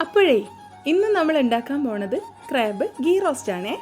അപ്പോഴേ ഇന്ന് നമ്മൾ ഉണ്ടാക്കാൻ പോണത് ക്രാബ് ഗീ റോസ്റ്റ് ആണേ.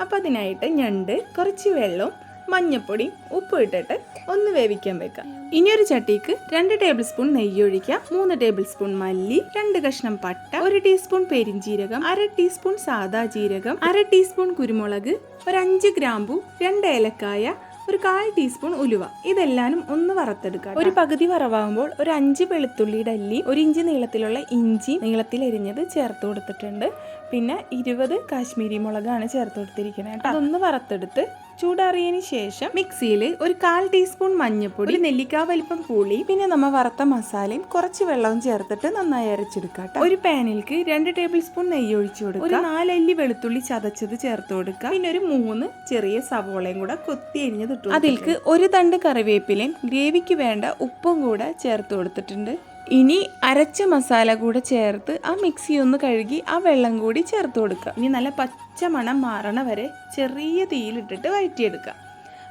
അപ്പോൾ അതിനായിട്ട് ഞണ്ട് കുറച്ച് വെള്ളവും മഞ്ഞപ്പൊടിയും ഉപ്പും ഇട്ടിട്ട് ഒന്ന് വേവിക്കാൻ വെക്കാം. ഇനിയൊരു ചട്ടിക്ക് രണ്ട് ടേബിൾ സ്പൂൺ നെയ്യ് ഒഴിക്കാം. മൂന്ന് ടേബിൾ സ്പൂൺ മല്ലി രണ്ട് കഷ്ണം പട്ട ഒരു ടീസ്പൂൺ പെരിഞ്ജീരകം അര ടീസ്പൂൺ സാദാ ജീരകം അര ടീസ്പൂൺ കുരുമുളക് ഒരു അഞ്ച് ഗ്രാമ്പു രണ്ട് ഏലക്കായ ഒരു കാൽ ടീസ്പൂൺ ഉലുവ. ഇതെല്ലാനും ഒന്ന് വറുത്തെടുക്കുക ഒരു പകുതി വറവാകുമ്പോൾ ഒരു അഞ്ച് വെളുത്തുള്ളിയുടെ അല്ലി ഒരു ഇഞ്ച് നീളത്തിലുള്ള ഇഞ്ചി നീളത്തിൽ എരിഞ്ഞത് ചേർത്ത് കൊടുത്തിട്ടുണ്ട്. പിന്നെ ഇരുപത് കാശ്മീരി മുളകാണ് ചേർത്ത് കൊടുത്തിരിക്കുന്നത് അതൊന്ന് വറുത്തെടുത്ത് ചൂടാറിയതിന് ശേഷം മിക്സിയിൽ ഒരു കാൽ ടീസ്പൂൺ മഞ്ഞൾപ്പൊടി ഒരു നെല്ലിക്കാ വലിപ്പം പുളി പിന്നെ നമ്മൾ വറുത്ത മസാലയും കുറച്ച് വെള്ളവും ചേർത്തിട്ട് നന്നായി അരച്ചെടുക്കാം ഒരു പാനിലേക്ക് രണ്ട് ടേബിൾ സ്പൂൺ നെയ്യ് ഒഴിച്ചു കൊടുക്കുക ഒരു നാലല്ലി വെളുത്തുള്ളി ചതച്ചത് ചേർത്ത് കൊടുക്കുക പിന്നെ ഒരു മൂന്ന് ചെറിയ സവോളയും കൂടെ കൊത്തി എരിഞ്ഞത് അതിൽക്ക് ഒരു തണ്ട് കറിവേപ്പിലയും ഗ്രേവിക്ക് വേണ്ട ഉപ്പും കൂടെ ചേർത്ത് കൊടുത്തിട്ടുണ്ട്. ഇനി അരച്ച മസാല കൂടെ ചേർത്ത് ആ മിക്സി ഒന്ന് കഴുകി ആ വെള്ളം കൂടി ചേർത്ത് കൊടുക്കുക. ഇനി നല്ല പച്ചമണം മാറണ വരെ ചെറിയ തീയിലിട്ടിട്ട് വഴറ്റിയെടുക്കുക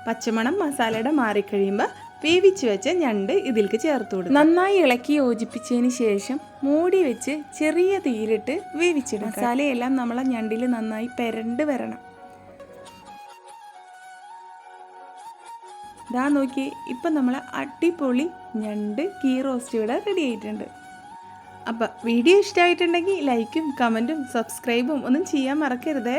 പച്ചമണം മസാലയുടെ മാറിക്കഴിയുമ്പോൾ വേവിച്ച് വെച്ച ഞണ്ട് ഇതിലേക്ക് ചേർത്ത് കൊടുക്കുക. നന്നായി ഇളക്കി യോജിപ്പിച്ചതിന് ശേഷം മൂടി വെച്ച് ചെറിയ തീയിലിട്ട് വേവിച്ചിടും മസാലയെല്ലാം നമ്മളെ ഞണ്ടിൽ നന്നായി പെരണ്ട് വരണം. ഇതാ നോക്കി ഇപ്പം നമ്മൾ അടിപൊളി ഞണ്ട് കീ റോസ്റ്റ് ഇവിടെ റെഡി ആയിട്ടുണ്ട്. അപ്പം വീഡിയോ ഇഷ്ടമായിട്ടുണ്ടെങ്കിൽ ലൈക്കും കമന്റും സബ്സ്ക്രൈബും ഒന്നും ചെയ്യാൻ മറക്കരുതേ.